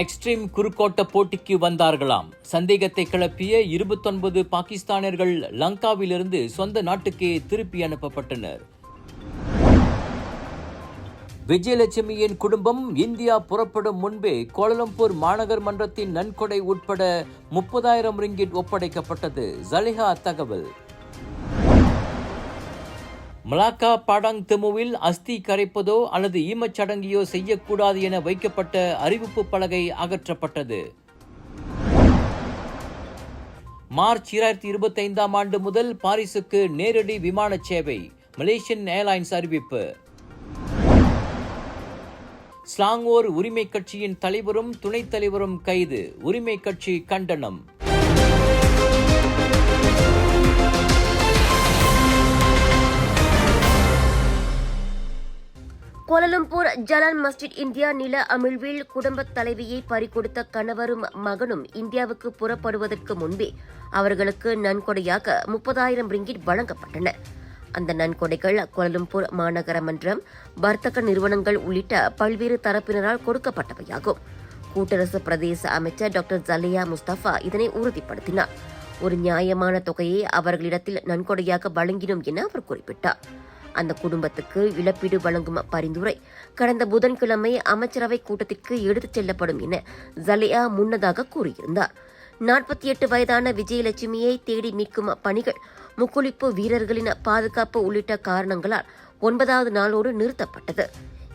Extreme குறுக்கோட்ட போட்டிக்கு வந்தார்களாம். சந்தேகத்தை கிளப்பிய இருபத்தொன்பது பாகிஸ்தானியர்கள் லங்காவிலிருந்து சொந்த நாட்டுக்கே திருப்பி அனுப்பப்பட்டனர். விஜயலட்சுமியின் குடும்பம் இந்தியா புறப்படும் முன்பே கோலலம்பூர் மாநகர் மன்றத்தின் நன்கொடை உட்பட முப்பதாயிரம் ரிங்கிட் ஒப்படைக்கப்பட்டது. ஜலிஹா தகவல். மலாக்கா பாடாங் தெமுவில் அஸ்தி கரைப்பதோ அல்லது ஈமச்சடங்கியோ செய்யக்கூடாது என வைக்கப்பட்ட அறிவிப்பு பலகை அகற்றப்பட்டது. மார்ச் இரண்டாயிரத்தி இருபத்தி ஐந்தாம் ஆண்டு முதல் பாரிஸுக்கு நேரடி விமான சேவை மலேசியன் ஏர்லைன்ஸ் அறிவிப்பு. ஸ்லாங்கோர் உரிமை கட்சியின் தலைவரும் துணைத் தலைவரும் கைது உரிமை கட்சி கண்டனம். கோலலம்பூர் ஜலான் மஸ்ஜித் இந்தியா நில அமிழ்வில் குடும்பத் தலைவியை பறிகொடுத்த கணவரும் மகனும் இந்தியாவுக்கு புறப்படுவதற்கு முன்பே அவர்களுக்கு நன்கொடையாக முப்பதாயிரம் ரிங்கிட் வழங்கப்பட்டன. அந்த நன்கொடைகள் கோலலம்பூர் மாநகர மன்றம் வர்த்தக நிறுவனங்கள் உள்ளிட்ட பல்வேறு தரப்பினரால் கொடுக்கப்பட்டவையாகும். கூட்டரசு பிரதேச அமைச்சர் டாக்டர் ஜலியா முஸ்தபா இதனை உறுதிப்படுத்தினார். ஒரு நியாயமான தொகையை அவர்களிடத்தில் நன்கொடையாக வழங்கினோம் என அவர் குறிப்பிட்டார். அந்த குடும்பத்துக்கு இழப்பீடு வழங்கும் பரிந்துரை. கடந்த புதன்கிழமை அமைச்சரவை கூட்டத்திற்கு எடுத்துச் செல்லப்படும் என ஜலியா முன்னதாக கூறியிருந்தார். நாற்பத்தி எட்டு வயதான விஜயலட்சுமியை தேடி மீட்கும் பணிகள் முக்குளிப்பு வீரர்களின் பாதுகாப்பு உள்ளிட்ட காரணங்களால் ஒன்பதாவது நாளோடு நிறுத்தப்பட்டது.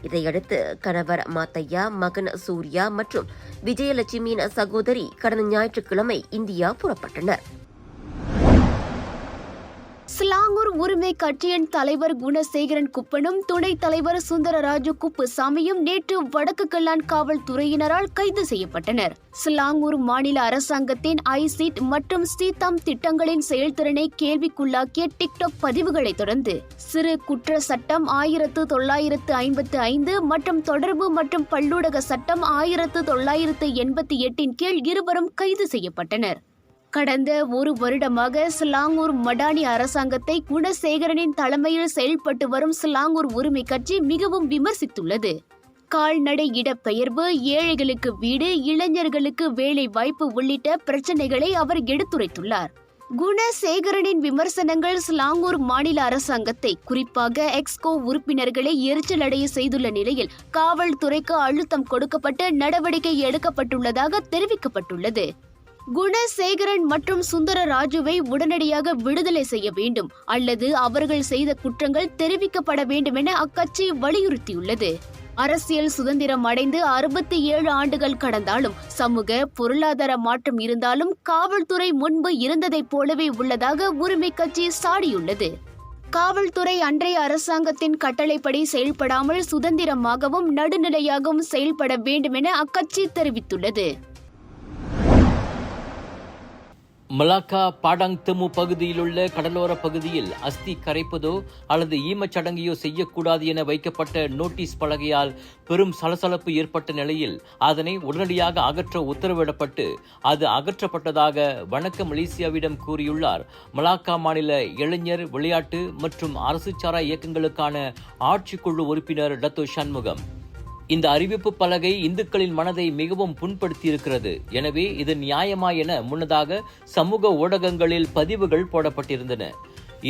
இதையடுத்து கணவர் மாத்தையா மகன் சூர்யா மற்றும் விஜயலட்சுமியின் சகோதரி கடந்த ஞாயிற்றுக்கிழமை இந்தியா புறப்பட்டனர். சிலாங்கூர் உரிமை கட்சியின் தலைவர் குணசேகரன் குப்பனும் துணைத் தலைவர் சுந்தரராஜு குப்புசாமியும் நேற்று வடக்கு கல்லான் காவல்துறையினரால் கைது செய்யப்பட்டனர். சிலாங்கூர் மாநில அரசாங்கத்தின் ஐசிட் மற்றும் சீதாம் திட்டங்களின் செயல்திறனை கேள்விக்குள்ளாக்கிய டிக்டாக் பதிவுகளை தொடர்ந்து சிறு குற்ற சட்டம் ஆயிரத்து தொள்ளாயிரத்து ஐம்பத்து ஐந்து மற்றும் தொடர்பு மற்றும் பல்லூடக சட்டம் ஆயிரத்து தொள்ளாயிரத்து எண்பத்தி எட்டின் கீழ் இருவரும் கைது செய்யப்பட்டனர். கடந்த ஒரு வருடமாக சிலாங்கூர் மடானி அரசாங்கத்தை குணசேகரனின் தலைமையில் செயல்பட்டு வரும் சிலாங்கூர் உரிமை கட்சி மிகவும் விமர்சித்துள்ளது. கால்நடை இடப்பெயர்வு ஏழைகளுக்கு வீடு இளைஞர்களுக்கு வேலை வாய்ப்பு உள்ளிட்ட பிரச்சனைகளை அவர் எடுத்துரைத்துள்ளார். குணசேகரனின் விமர்சனங்கள் ஸ்லாங்கூர் மாநில அரசாங்கத்தை குறிப்பாக எக்ஸ்கோ உறுப்பினர்களை எரிச்சலடைய செய்துள்ள நிலையில் காவல்துறைக்கு அழுத்தம் கொடுக்கப்பட்டு நடவடிக்கை எடுக்கப்பட்டுள்ளதாக தெரிவிக்கப்பட்டுள்ளது. குணசேகரன் மற்றும் சுந்தர ராஜுவை உடனடியாக விடுதலை செய்ய வேண்டும். அல்லது அவர்கள் செய்த குற்றங்கள் தெரிவிக்கப்பட வேண்டும் என அக்கட்சி வலியுறுத்தியுள்ளது. அரசியல் சுதந்திரம் அடைந்து அறுபத்தி ஏழு ஆண்டுகள் கடந்தாலும் சமூக பொருளாதார மாற்றம் இருந்தாலும் காவல்துறை முன்பு இருந்ததைப் போலவே உள்ளதாக உரிமை கட்சி சாடியுள்ளது. காவல்துறை அன்றைய அரசாங்கத்தின் கட்டளைப்படி செயல்படாமல் சுதந்திரமாகவும் நடுநிலையாகவும் செயல்பட வேண்டும் என அக்கட்சி தெரிவித்துள்ளது. மலாக்கா பாடாங் தெமு பகுதியிலுள்ள கடலோர பகுதியில் அஸ்தி கரைப்பதோ அல்லது ஈமச்சடங்கையோ செய்யக்கூடாது என வைக்கப்பட்ட நோட்டீஸ் பலகையால் பெரும் சலசலப்பு ஏற்பட்ட நிலையில் அதனை உடனடியாக அகற்ற உத்தரவிடப்பட்டு அது அகற்றப்பட்டதாக வணக்க மலேசியாவிடம் கூறியுள்ளார். மலாக்கா மாநில இளைஞர் விளையாட்டு மற்றும் அரசு சாரா இயக்கங்களுக்கான ஆட்சிக்குழு உறுப்பினர் டத்தோ சண்முகம். இந்த அறிவிப்பு பலகை இந்துக்களின் மனதை மிகவும் புண்படுத்தியிருக்கிறது. எனவே இது நியாயமா என முன்னதாக சமூக ஊடகங்களில் பதிவுகள் போடப்பட்டிருந்தன.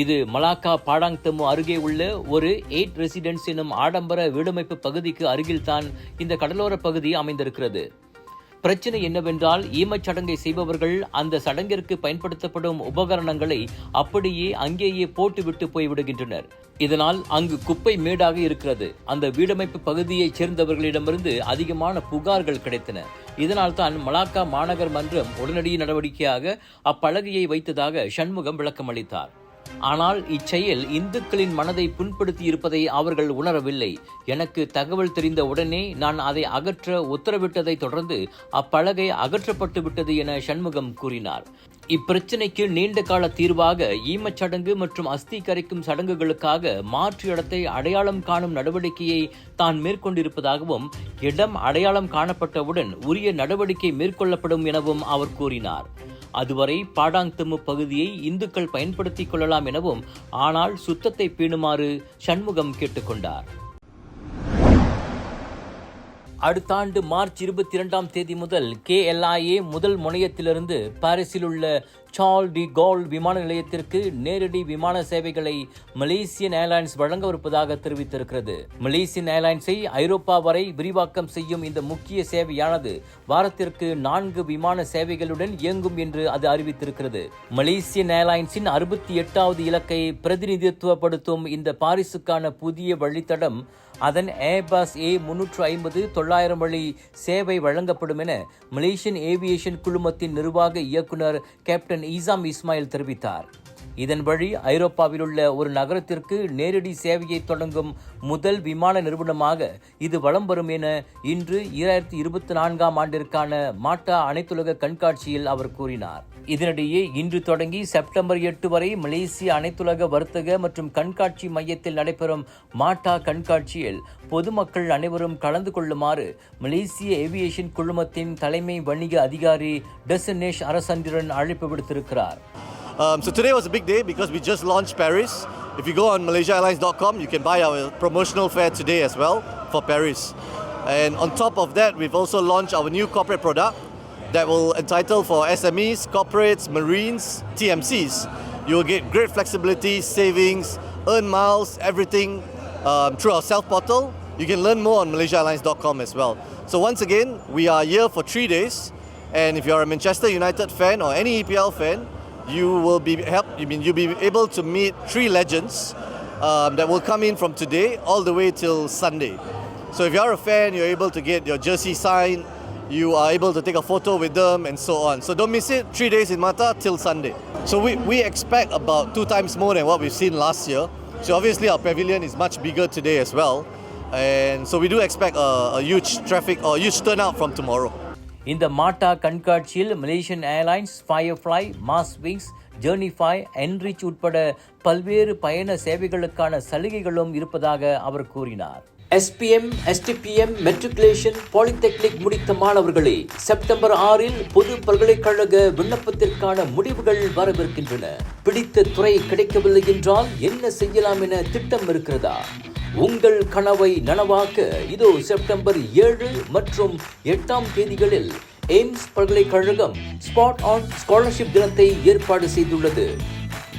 இது மலாக்கா பாடாங்தமு அருகே உள்ள ஒரு எயிட் ரெசிடென்ஸ் எனும் ஆடம்பர வீடமைப்பு பகுதிக்கு அருகில்தான் இந்த கடலோர பகுதி அமைந்திருக்கிறது. பிரச்சனை என்னவென்றால் ஈமச் சடங்கை செய்பவர்கள் அந்த சடங்கிற்கு பயன்படுத்தப்படும் உபகரணங்களை அப்படியே அங்கேயே போட்டுவிட்டு போய்விடுகின்றனர். இதனால் அங்கு குப்பை மேடாக இருக்கிறது. அந்த வீடமைப்பு பகுதியைச் சேர்ந்தவர்களிடமிருந்து அதிகமான புகார்கள் கிடைத்தன. இதனால் தான் மலாக்கா மாநகர் மன்றம் உடனடி நடவடிக்கையாக அப்பலகையை வைத்ததாக சண்முகம் விளக்கமளித்தார். ஆனால் இச்செயல் இந்துக்களின் மனதை புண்படுத்தி இருப்பதை அவர்கள் உணரவில்லை. எனக்கு தகவல் தெரிந்த உடனே நான் அதை அகற்ற உத்தரவிட்டதை தொடர்ந்து அப்பலகை அகற்றப்பட்டு விட்டது என சண்முகம் கூறினார். இப்பிரச்சினைக்கு நீண்ட கால தீர்வாக ஈமச்சடங்கு மற்றும் அஸ்தி கரைக்கும் சடங்குகளுக்காக மாற்று இடத்தை அடையாளம் காணும் நடவடிக்கையை தான் மேற்கொண்டிருப்பதாகவும் இடம் அடையாளம் காணப்பட்டவுடன் உரிய நடவடிக்கை மேற்கொள்ளப்படும் எனவும் அவர் கூறினார். அதுவரை பாடாங்தமு பகுதியை இந்துக்கள் பயன்படுத்திக் கொள்ளலாம் எனவும் ஆனால் சுத்தத்தை பேணுமாறு சண்முகம் கேட்டுக்கொண்டார். அடுத்த ஆண்டு மார்ச் இருபத்தி இரண்டாம் தேதி முதல் கேஎல்ஐஏ முதல் முனையத்திலிருந்து பாரிஸில் உள்ள சார்ல் டி கோல் விமான நிலையத்திற்கு நேரடி விமான சேவைகளை மலேசியன் ஏர்லைன்ஸ் வழங்கவிருப்பதாக தெரிவித்திருக்கிறது. மலேசியன் ஏர்லைன்ஸை ஐரோப்பா வரை விரிவாக்கம் செய்யும் இந்த முக்கிய சேவையானது வாரத்திற்கு நான்கு விமான சேவைகளுடன் இயங்கும் என்று அது அறிவித்திருக்கிறது. மலேசியன் ஏர்லைன்ஸின் அறுபத்தி எட்டாவது இலக்கை பிரதிநிதித்துவப்படுத்தும் இந்த பாரிஸுக்கான புதிய வழித்தடம் அதன் ஏர்பஸ் ஏ முன்னூற்று ஐம்பது தொள்ளாயிரம் வழி சேவை வழங்கப்படும் என மலேசியன் ஏவியேஷன் குழுமத்தின் நிர்வாக இயக்குனர் கேப்டன் ஈசாம் இஸ்மாயில் தெரிவித்தார். இதன் வழி ஐரோப்பாவில் உள்ள ஒரு நகரத்திற்கு நேரடி சேவையை தொடங்கும் முதல் விமான நிறுவனமாக இது வலம் வரும் என இன்று இரண்டாயிரத்தி இருபத்தி நான்காம் ஆண்டிற்கான மாட்டா அனைத்துலக கண்காட்சியில் அவர் கூறினார். இதனிடையே இன்று தொடங்கி செப்டம்பர் எட்டு வரை மலேசிய அனைத்துலக வர்த்தக மற்றும் கண்காட்சி மையத்தில் நடைபெறும் மாட்டா கண்காட்சியில் பொதுமக்கள் அனைவரும் கலந்து கொள்ளுமாறு மலேசிய ஏவியேஷன் குழுமத்தின் தலைமை வணிக அதிகாரி டெசனேஷ் அரசந்திரன் அழைப்பு விடுத்திருக்கிறார். Um, so today was a big day because we just launched Paris. If you go on MalaysiaAirlines.com, you can buy our promotional fare today as well for Paris. And on top of that, we've also launched our new corporate product that will entitle for SMEs, corporates, marines, TMCs. You will get great flexibility, savings, earn miles, everything um, through our self portal. You can learn more on MalaysiaAirlines.com as well. So once again, we are here for three days. And if you're a Manchester United fan or any EPL fan, you will be help. I mean, you'll be able to meet three legends um, that will come in from today all the way till Sunday. So if you're a fan, you're able to get your jersey signed. You are able to take a photo with them and so on. So don't miss it. Three days in Mata till Sunday. So we, we expect about two times more than what we've seen last year. So obviously our pavilion is much bigger today as well. And so we do expect a, a huge traffic or huge turnout from tomorrow. இந்த MATTA கண்காட்சியில் Malaysian Airlines Firefly MAS Wings Journify Enrich உட்பட பல்வேறு பயண சேவைகளுக்கான சலுகைகளும் இருப்பதாக அவர் கூறினார். SPM STPM matriculation polytechnic முடித்த மாணவர்களே செப்டம்பர் ஆறில் பொது பல்கலைக்கழக விண்ணப்பத்திற்கான முடிவுகள் வரவிருக்கின்றன. பிடித்த துறை கிடைக்கவில்லை என்றால் என்ன செய்யலாம் என திட்டம் இருக்கிறதா? உங்கள் கனவை நனவாக்க இதோ செப்டம்பர் ஏழு மற்றும் எட்டாம் தேதிகளில் எய்ம்ஸ் பல்கலைக்கழகம் ஸ்பாட் ஆன் ஸ்காலர்ஷிப் தினத்தை ஏற்பாடு செய்துள்ளது.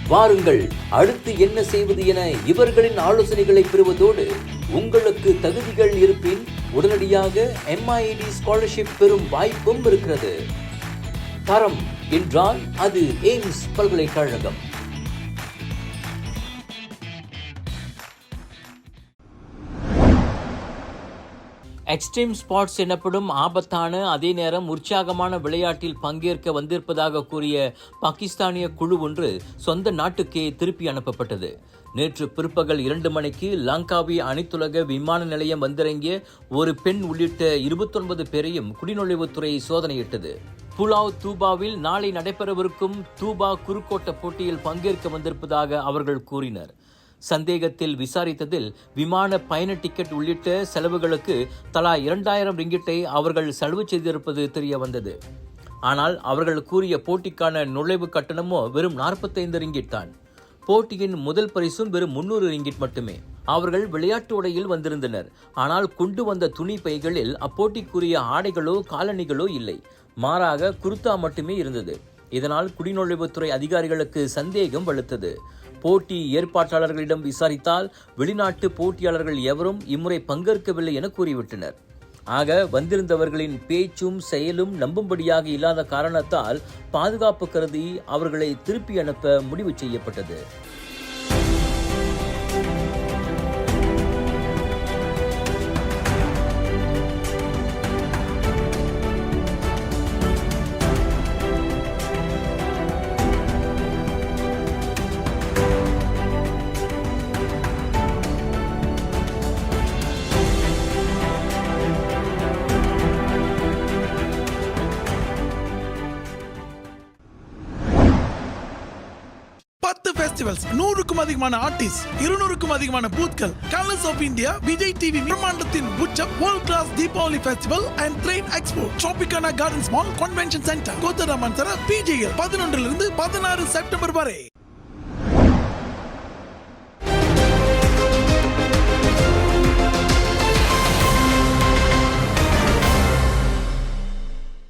வாருங்கள் அடுத்து என்ன செய்வது என இவர்களின் ஆலோசனைகளை பெறுவதோடு உங்களுக்கு தகுதிகள் இருப்பின் உடனடியாக எம்ஐடி ஸ்காலர்ஷிப் பெறும் வாய்ப்பும் இருக்கிறது. தரம் என்றால் அது எய்ம்ஸ் பல்கலைக்கழகம். எக்ஸ்ட்ரீம் ஸ்போர்ட்ஸ் எனப்படும் ஆபத்தான அதே நேரம் உற்சாகமான விளையாட்டில் பங்கேற்க வந்திருப்பதாக கூறிய பாகிஸ்தானிய குழு ஒன்று சொந்த நாட்டுக்கே திருப்பி அனுப்பப்பட்டது. நேற்று பிற்பகல் இரண்டு மணிக்கு லங்காவி அனைத்துலக விமான நிலையம் வந்திறங்கிய ஒரு பெண் உள்ளிட்ட இருபத்தொன்பது பேரையும் குடிநுழைவுத்துறை சோதனையிட்டது. புலாவ் தூபாவில் நாளை நடைபெறவிருக்கும் தூபா குறுக்கோட்ட போட்டியில் பங்கேற்க வந்திருப்பதாக அவர்கள் கூறினர். சந்தேகத்தில் விசாரித்ததில் விமான பயண டிக்கெட் உள்ளிட்ட செலவுகளுக்கு தலா இரண்டாயிரம் ரிங்கிட்டை அவர்கள் செலவு செய்திருப்பது தெரிய வந்தது ஆனால் அவர்கள் கூறிய போட்டிக்கான நுழைவு கட்டணமோ வெறும் நாற்பத்தைந்து ரிங்கிட் தான். போட்டியின் முதல் பரிசும் வெறும் முன்னூறு ரிங்கிட் மட்டுமே. அவர்கள் விளையாட்டு உடையில் வந்திருந்தனர். ஆனால் கொண்டு வந்த துணி பைகளில் அப்போட்டிக்குரிய ஆடைகளோ காலணிகளோ இல்லை. மாறாக குர்தா மட்டுமே இருந்தது. இதனால் குடிநுழைவுத்துறை அதிகாரிகளுக்கு சந்தேகம் வலுத்தது. போட்டி ஏற்பாட்டாளர்களிடம் விசாரித்தால் வெளிநாட்டு போட்டியாளர்கள் எவரும் இம்முறை பங்கேற்கவில்லை என கூறிவிட்டனர். ஆக வந்திருந்தவர்களின் பேச்சும் செயலும் நம்பும்படியாக இல்லாத காரணத்தால் பாதுகாப்பு கருதி அவர்களை திருப்பி அனுப்ப முடிவு செய்யப்பட்டது. ஃபெஸ்டிவல்ஸ் நூறுக்கும் அதிகமான ஆர்டிஸ்ட் இருநூறுக்கும் அதிகமான பூத்கள் Colors of India Vijay TV பிரம்மாண்டத்தின் உச்சம் world class Deepavali festival and train expo Tropicana Gardens mall convention centre கோத்தராமன் சர பிஜிஎல் பதினொன்றிலிருந்து பதினாறு செப்டம்பர் வரை.